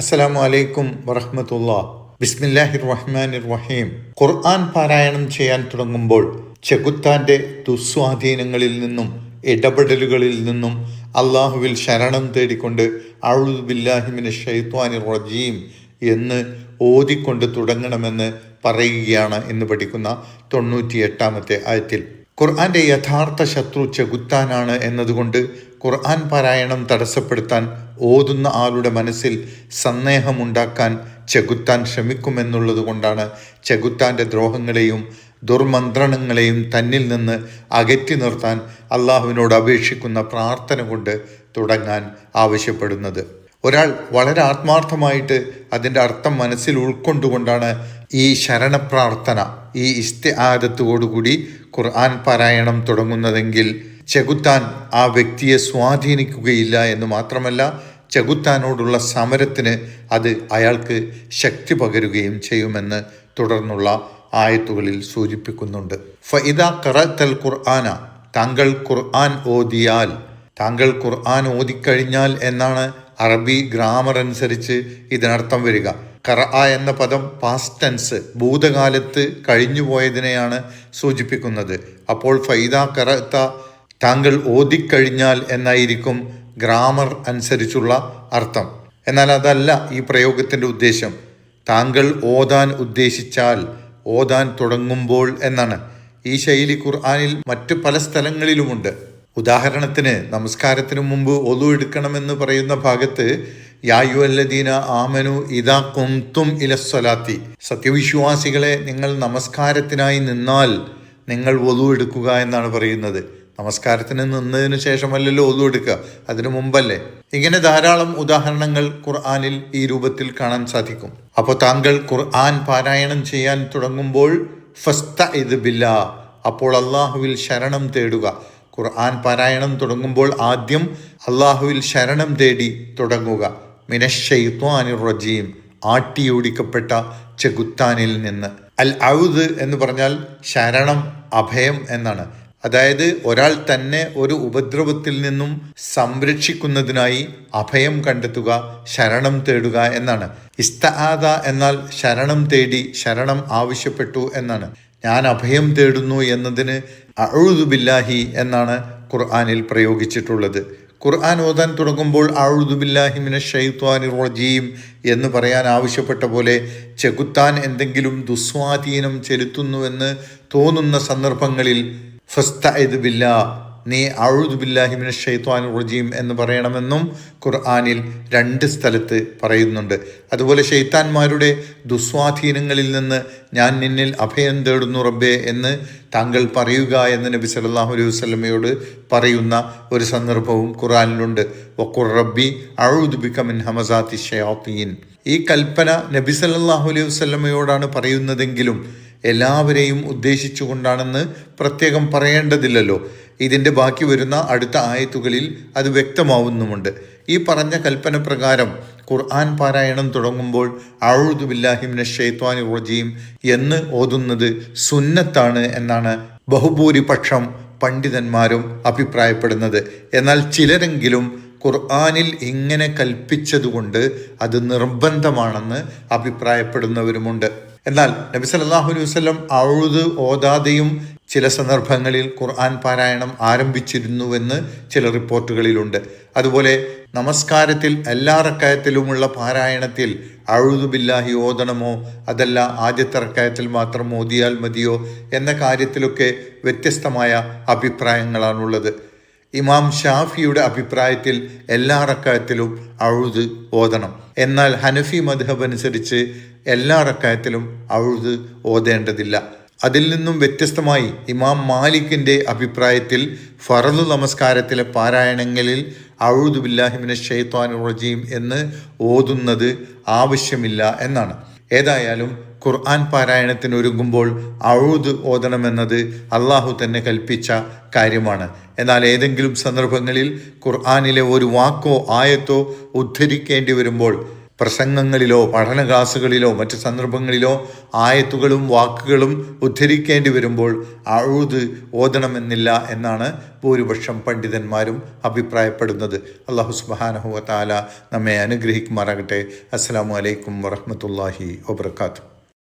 അസ്സലാമു അലൈക്കും വറഹമത്തുള്ള. ബിസ്മില്ലാഹിർ റഹ്മാനിർ റഹീം ഖുർആൻ പാരായണം ചെയ്യാൻ തുടങ്ങുമ്പോൾ ചെകുത്താന്റെ ദുസ്വാധീനങ്ങളിൽ നിന്നും ഇടപെടലുകളിൽ നിന്നും അള്ളാഹുവിൽ ശരണം തേടിക്കൊണ്ട് അഴുബില്ലാഹിമിന് ഷെയ്ത്വാനിർ റജീം എന്ന് ഓതിക്കൊണ്ട് തുടങ്ങണമെന്ന് പറയുകയാണ് എന്ന് പഠിക്കുന്ന തൊണ്ണൂറ്റി എട്ടാമത്തെ ആയത്തിൽ. ഖുർആന്റെ യഥാർത്ഥ ശത്രു ചെകുത്താനാണ് എന്നതുകൊണ്ട് ഖുർആൻ പാരായണം തടസ്സപ്പെടുത്താൻ ഓതുന്ന ആളുടെ മനസ്സിൽ സന്ദേഹമുണ്ടാക്കാൻ ചെകുത്താൻ ശ്രമിക്കുമെന്നുള്ളത് കൊണ്ടാണ് ചെകുത്താന്റെ ദ്രോഹങ്ങളെയും ദുർമന്ത്രണങ്ങളെയും തന്നിൽ നിന്ന് അകറ്റി നിർത്താൻ അള്ളാഹുവിനോട് അപേക്ഷിക്കുന്ന പ്രാർത്ഥന കൊണ്ട് തുടങ്ങാൻ ആവശ്യപ്പെടുന്നത്. ഒരാൾ വളരെ ആത്മാർത്ഥമായിട്ട് അതിന്റെ അർത്ഥം മനസ്സിൽ ഉൾക്കൊണ്ടുകൊണ്ടാണ് ഈ ശരണപ്രാർത്ഥന. ഈ ഇസ്തിആദത്തോടുകൂടി ഖുർആൻ പാരായണം തുടങ്ങുന്നതെങ്കിൽ ചെകുത്താൻ ആ വ്യക്തിയെ സ്വാധീനിക്കുകയില്ല എന്ന് മാത്രമല്ല ചെകുത്താനോടുള്ള സമരത്തിന് അത് അയാൾക്ക് ശക്തി പകരുകയും ചെയ്യുമെന്ന് തുടർന്നുള്ള ആയത്തുകളിൽ സൂചിപ്പിക്കുന്നുണ്ട്. ഫഇദ ഖറഅത്തൽ ഖുർആന താങ്കൾ ഖുർആൻ ഓതിയാൽ താങ്കൾ ഖുർആൻ ഓതിക്കഴിഞ്ഞാൽ എന്നാണ് അറബി ഗ്രാമർ അനുസരിച്ച് ഇതിനർത്ഥം വരിക. കറ എന്ന പദം പാസ്റ്റ് ടെൻസ് ഭൂതകാലത്ത് കഴിഞ്ഞുപോയതിനെയാണ് സൂചിപ്പിക്കുന്നത്. അപ്പോൾ ഫൈദ കറത്ത താങ്കൾ ഓതിക്കഴിഞ്ഞാൽ എന്നായിരിക്കും ഗ്രാമർ അനുസരിച്ചുള്ള അർത്ഥം. എന്നാൽ അതല്ല ഈ പ്രയോഗത്തിന്റെ ഉദ്ദേശം. താങ്കൾ ഓതാൻ ഉദ്ദേശിച്ചാൽ ഓതാൻ തുടങ്ങുമ്പോൾ എന്നാണ്. ഈ ശൈലി ഖുർആാനിൽ മറ്റു പല സ്ഥലങ്ങളിലുമുണ്ട്. ഉദാഹരണത്തിന് നമസ്കാരത്തിന് മുമ്പ് ഒതു എടുക്കണമെന്ന് പറയുന്ന ഭാഗത്ത് യായു അല്ലദീന ആമനു ഇതാ കുംതും ഇലസ്വലാത്തി സത്യവിശ്വാസികളെ നിങ്ങൾ നമസ്കാരത്തിനായി നിന്നാൽ നിങ്ങൾ ഒതു എടുക്കുക എന്നാണ് പറയുന്നത്. നമസ്കാരത്തിന് നിന്നതിന് ശേഷമല്ലല്ലോ ഒതു എടുക്കുക അതിനു മുമ്പല്ലേ? ഇങ്ങനെ ധാരാളം ഉദാഹരണങ്ങൾ ഖുർആാനിൽ ഈ രൂപത്തിൽ കാണാൻ സാധിക്കും. അപ്പോൾ താങ്കൾ ഖുർആൻ പാരായണം ചെയ്യാൻ തുടങ്ങുമ്പോൾ ഫസ്ത ഇത് ബില്ല അപ്പോൾ അള്ളാഹുവിൽ ശരണം തേടുക. ഖുർആൻ പാരായണം തുടങ്ങുമ്പോൾ ആദ്യം അള്ളാഹുവിൽ ശരണം തേടി തുടങ്ങുക. മിനഷെയ്ത്വാനിർ റജീം ആട്ടിയോടിക്കപ്പെട്ട ചെകുത്താനിൽ നിന്ന്. അൽ ഔദ് എന്ന് പറഞ്ഞാൽ ശരണം അഭയം എന്നാണ്. അതായത് ഒരാൾ തന്നെ ഒരു ഉപദ്രവത്തിൽ നിന്നും സംരക്ഷിക്കുന്നതിനായി അഭയം കണ്ടെത്തുക ശരണം തേടുക എന്നാണ്. ഇസ്തആദ എന്നാൽ ശരണം തേടി ശരണം ആവശ്യപ്പെട്ടു എന്നാണ്. ഞാൻ അഭയം തേടുന്നു എന്നതിന് അഴുദുബില്ലാഹി എന്നാണ് ഖുർആാനിൽ പ്രയോഗിച്ചിട്ടുള്ളത്. ഖുർആൻ ഓതാൻ തുടങ്ങുമ്പോൾ അഴുദുബില്ലാഹിമിന ഷെയ്ത്വാനി റജീം എന്ന് പറയാൻ ആവശ്യപ്പെട്ട പോലെ ചെകുത്താൻ എന്തെങ്കിലും ദുസ്വാധീനം ചെലുത്തുന്നുവെന്ന് തോന്നുന്ന സന്ദർഭങ്ങളിൽ ഫസ്തഇദ് ബില്ലാ നീ അഴുദ് ബില്ലാഹിമിന ഷെയ്ത്വാൻ റജീം എന്ന് പറയണമെന്നും ഖുർആാനിൽ രണ്ട് സ്ഥലത്ത് പറയുന്നുണ്ട്. അതുപോലെ ഷെയ്ത്താന്മാരുടെ ദുസ്വാധീനങ്ങളിൽ നിന്ന് ഞാൻ നിന്നിൽ അഭയം തേടുന്നു റബ്ബേ എന്ന് താങ്കൾ പറയുക എന്ന് നബി സല്ലല്ലാഹു അലൈഹി വസ്ലമയോട് പറയുന്ന ഒരു സന്ദർഭവും ഖുർആാനിലുണ്ട്. വഖുർ റബ്ബി അഊദു ബിക മിൻ ഹമസാത്തി ഷയാത്തീൻ ഈ കൽപ്പന നബി സല്ലല്ലാഹു അലൈഹി വസ്ലമയോടാണ് പറയുന്നതെങ്കിലും എല്ലാവരെയും ഉദ്ദേശിച്ചുകൊണ്ടാണെന്ന് പ്രത്യേകം പറയേണ്ടതില്ലല്ലോ. ഇതിന്റെ ബാക്കി വരുന്ന അടുത്ത ആയത്തുകളിൽ അത് വ്യക്തമാവുന്നുമുണ്ട്. ഈ പറഞ്ഞ കൽപ്പന പ്രകാരം ഖുർആൻ പാരായണം തുടങ്ങുമ്പോൾ അഴുതു ബില്ലാഹിമിന ഷെയ്ത്വാനി റജീം എന്ന് ഓതുന്നത് സുന്നത്താണ് എന്നാണ് ബഹുഭൂരിപക്ഷം പണ്ഡിതന്മാരും അഭിപ്രായപ്പെടുന്നത്. എന്നാൽ ചിലരെങ്കിലും ഖുർആാനിൽ ഇങ്ങനെ കൽപ്പിച്ചതുകൊണ്ട് അത് നിർബന്ധമാണെന്ന് അഭിപ്രായപ്പെടുന്നവരുമുണ്ട്. എന്നാൽ നബി സല്ലല്ലാഹു അലൈഹി വസല്ലം അഴുത് ഓതാതെയും ചില സന്ദർഭങ്ങളിൽ ഖുർആൻ പാരായണം ആരംഭിച്ചിരുന്നുവെന്ന് ചില റിപ്പോർട്ടുകളിലുണ്ട്. അതുപോലെ നമസ്കാരത്തിൽ എല്ലാ റക്കായത്തിലുമുള്ള പാരായണത്തിൽ അഴുതുബില്ലാഹി ഓതണമോ അതല്ല ആദ്യത്തെ റക്കായത്തിൽ മാത്രം ഓതിയാൽ മതിയോ എന്ന കാര്യത്തിലൊക്കെ വ്യത്യസ്തമായ അഭിപ്രായങ്ങളാണുള്ളത്. ഇമാം ഷാഫിയുടെ അഭിപ്രായത്തിൽ എല്ലാ റക്കായത്തിലും അഴുത് ഓതണം. എന്നാൽ ഹനഫി മധബ് അനുസരിച്ച് എല്ലാ റക്കായത്തിലും അഴുത് ഓതേണ്ടതില്ല. അതിൽ നിന്നും വ്യത്യസ്തമായി ഇമാം മാലിക്കിന്റെ അഭിപ്രായത്തിൽ ഫറലു നമസ്കാരത്തിലെ പാരായണങ്ങളിൽ അഴുദു ബില്ലാഹിമിനെ ഷെയ്ത്താൻ റജീം എന്ന് ഓതുന്നത് ആവശ്യമില്ല എന്നാണ്. ഏതായാലും ഖുർആൻ പാരായണത്തിന് ഒരുങ്ങുമ്പോൾ അഴുത് ഓതണമെന്നത് അള്ളാഹു തന്നെ കൽപ്പിച്ച കാര്യമാണ്. എന്നാൽ ഏതെങ്കിലും സന്ദർഭങ്ങളിൽ ഖുർആാനിലെ ഒരു വാക്കോ ആയത്തോ ഉദ്ധരിക്കേണ്ടി വരുമ്പോൾ പ്രസംഗങ്ങളിലോ പഠന ക്ലാസുകളിലോ മറ്റ് സന്ദർഭങ്ങളിലോ ആയത്തുകളും വാക്കുകളും ഉദ്ധരിക്കേണ്ടി വരുമ്പോൾ അഴുത് ഓതണമെന്നില്ല എന്നാണ് ഭൂരിപക്ഷം പണ്ഡിതന്മാരും അഭിപ്രായപ്പെടുന്നത്. അള്ളാഹു സുബാനഹുവ താല നമ്മെ അനുഗ്രഹിക്കുമാറാകട്ടെ. അസ്സാം വലൈക്കും വറഹമത്തല്ലാഹി വബർക്കാത്തു